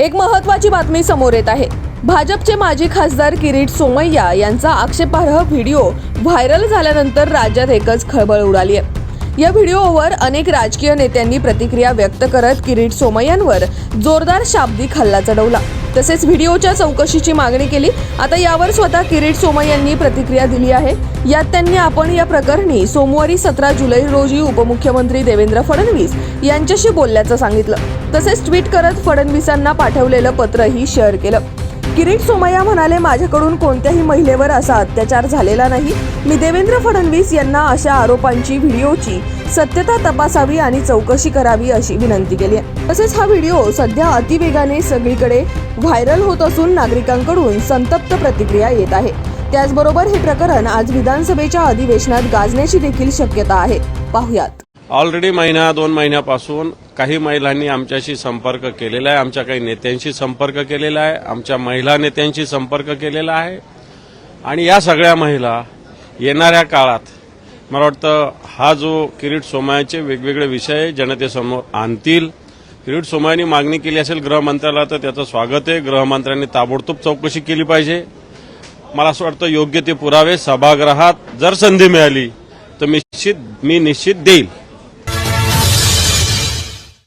एक महत्वाची बातमी समोर येत आहे. भाजपचे माजी खासदार किरीट सोमय्या यांचा आक्षेपार्ह व्हिडिओ व्हायरल झाल्यानंतर राज्यात एकच खळबळ उडाली आहे. या व्हिडिओवर अनेक राजकीय नेत्यांनी प्रतिक्रिया व्यक्त करत किरीट सोमय्यांवर जोरदार शाब्दिक हल्ला चढवला. तसेच व्हिडिओच्या चौकशीची मागणी केली. आता यावर स्वतः किरीट सोमय्यांनी प्रतिक्रिया दिली आहे. यात त्यांनी आपण या प्रकरणी सोमवारी सतरा जुलै रोजी उपमुख्यमंत्री देवेंद्र फडणवीस यांच्याशी बोलल्याचं सांगितलं. तसेच ट्विट करत फडणवीसांना पाठवलेलं पत्रही शेअर केलं. किरीट सोमय्या म्हणाले माझ्याकडून कोणत्याही महिलेवर असा अत्याचार झालेला नाही. मी देवेंद्र फडणवीस यांना अशा आरोपांची व्हिडिओची सत्यता तपासावी आणि चौकशी करावी अशी विनंती केली आहे. तसेच हा व्हिडिओ सध्या अतिवेगाने सगळीकडे व्हायरल होत असून नागरिकांकडून संतप्त प्रतिक्रिया येत आहे. त्याचबरोबर हे प्रकरण आज विधानसभेच्या अधिवेशनात गाजण्याची देखील शक्यता आहे. पाहुयात. ऑलरेडी महिना दोन महिन्यापासून काही महिलांनी आमच्याशी संपर्क केलेला आहे. आमच्या काही नेत्यांशी संपर्क केलेला आहे. आमच्या महिला नेत्यांशी संपर्क केलेला आहे. आणि या सगळ्या महिला येणाऱ्या काळात मला वाटतं हा जो किरीट सोमयाचे वेगवेगळे विषय जनतेसमोर आणतील. किरीट सोमयानी मागणी केली असेल गृहमंत्र्याला तर त्याचं स्वागत आहे. गृहमंत्र्यांनी ताबडतोब चौकशी केली पाहिजे. मला असं वाटतं योग्य ते पुरावे सभागृहात जर संधी मिळाली तर निश्चित मी निश्चित देईल.